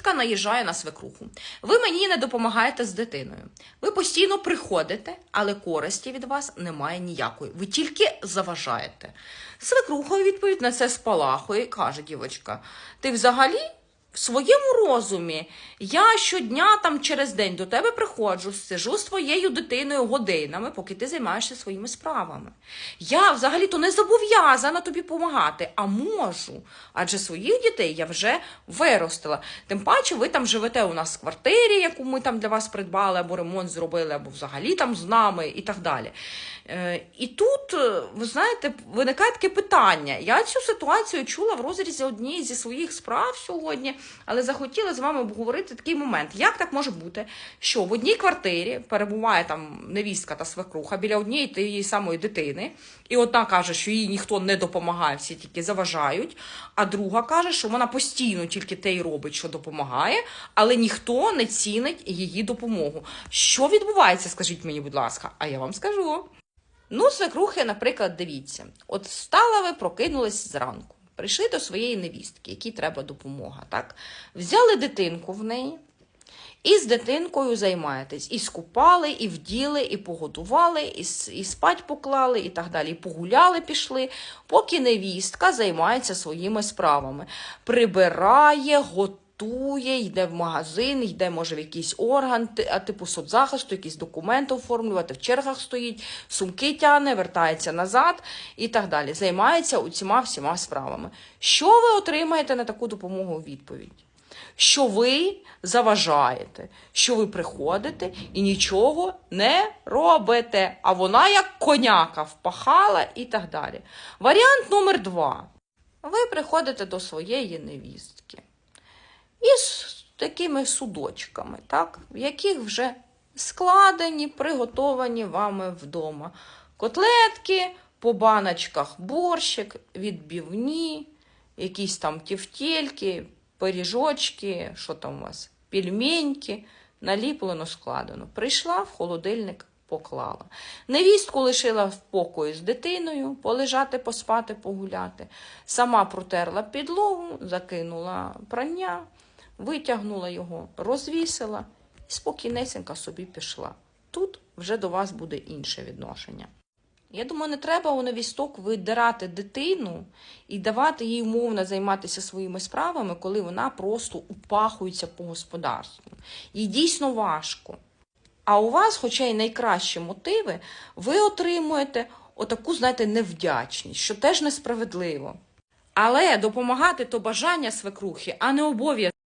невістка наїжджає на свекруху. Ви мені не допомагаєте з дитиною. Ви постійно приходите, але користі від вас немає ніякої. Ви тільки заважаєте. Свекруха відповідь на це спалахує і каже: дівочка, ти взагалі в своєму розумі я щодня там через день до тебе приходжу, сижу з твоєю дитиною годинами, поки ти займаєшся своїми справами. Я взагалі-то не зобов'язана тобі допомагати, а можу. Адже своїх дітей я вже виростила. Тим паче, ви там живете у нас в квартирі, яку ми там для вас придбали, або ремонт зробили, або взагалі там з нами і так далі. Е, І тут, е, ви знаєте, виникає таке питання. Я цю ситуацію чула в розрізі однієї зі своїх справ сьогодні, але захотіла з вами обговорити такий момент. Як так може бути, що в одній квартирі перебуває там невістка та свекруха біля однієї тієї самої дитини, і одна каже, що їй ніхто не допомагає, всі тільки заважають, а друга каже, що вона постійно тільки те й робить, що допомагає, але ніхто не цінить її допомогу. Що відбувається, скажіть мені, будь ласка, а я вам скажу. Ну, свекрухи, наприклад, дивіться, от встала ви, прокинулись зранку, прийшли до своєї невістки, якій треба допомога, так? Взяли дитинку в неї, і з дитинкою займаєтесь. І скупали, і вділи, і погодували, і, і спать поклали, і так далі. І погуляли, пішли, поки невістка займається своїми справами. Прибирає, готує, йде в магазин, йде, може, в якийсь орган, типу соцзахисту, якісь документи оформлювати, в чергах стоїть, сумки тягне, вертається назад і так далі. Займається усіма всіма справами. Що ви отримаєте на таку допомогу у відповідь? що ви заважаєте, що ви приходите і нічого не робите, а вона як коняка впахала і так далі. Варіант номер два. Ви приходите до своєї невістки із такими судочками, так, в яких вже складені, приготовані вами вдома. Котлетки, по баночках борщик, відбивні, якісь там тівтєльки, пиріжочки, що там у вас, пельменьки, наліплено, складено. Прийшла в холодильник, поклала. Невістку лишила в покої з дитиною, полежати, поспати, погуляти. Сама протерла підлогу, закинула прання, витягнула його, розвісила і спокійнесенько собі пішла. Тут вже до вас буде інше відношення. Я думаю, не треба у невісток видирати дитину і давати їй умовно займатися своїми справами, коли вона просто упахується по господарству. Їй дійсно важко. А у вас, хоча й найкращі мотиви, ви отримуєте отаку, знаєте, невдячність, що теж несправедливо. Але допомагати то бажання свекрухи, а не обов'язок.